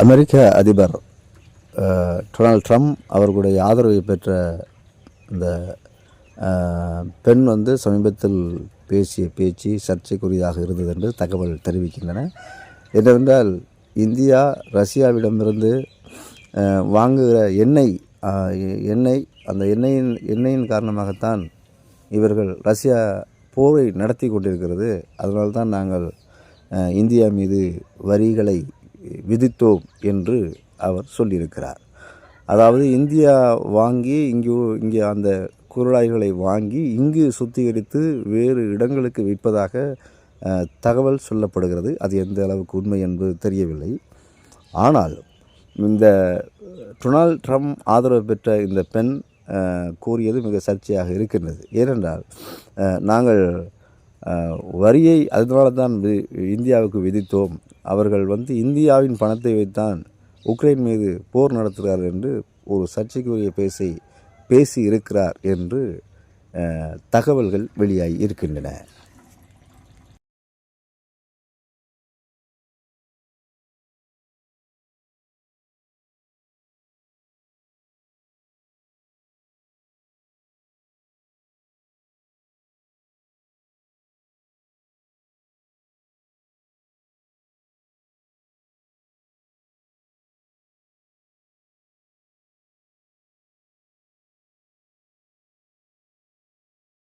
அமெரிக்க அதிபர் Donald Trump அவர்களுடைய ஆதரவை பெற்ற இந்த பெண் வந்து சமீபத்தில் பேசிய பேச்சு சர்ச்சைக்குரியதாக இருந்தது என்று தகவல் தெரிவிக்கின்றன. என்னவென்றால் இந்தியா ரஷ்யாவிடமிருந்து வாங்குகிற எண்ணெய் எண்ணெய் அந்த எண்ணெயின் எண்ணெயின் காரணமாகத்தான் இவர்கள் ரஷ்யா போரை நடத்தி கொண்டிருக்கிறது. அதனால்தான் நாங்கள் இந்தியா மீது வரிகளை விதித்தோம் என்று அவர் சொல்லியிருக்கிறார். அதாவது இந்தியா வாங்கி இங்கே இங்கே அந்த குரலாய்களை வாங்கி இங்கு சுத்திகரித்து வேறு இடங்களுக்கு விற்பதாக தகவல் சொல்லப்படுகிறது. அது எந்த அளவுக்கு உண்மை என்பது தெரியவில்லை. ஆனால் இந்த டொனால்ட் ட்ரம்ப் ஆதரவு பெற்ற இந்த பெண் கூறியது மிக சர்ச்சையாக இருக்கின்றது. ஏனென்றால் நாங்கள் வரியை அதனால தான் வி- இந்தியாவுக்கு விதித்தோம். அவர்கள் வந்து இந்தியாவின் பணத்தை வைத்தான் உக்ரைன் மீது போர் நடத்துகிறார் என்று ஒரு சர்ச்சைக்குரிய பேசி பேசி இருக்கிறார் என்று தகவல்கள் வெளியாகி இருக்கின்றன.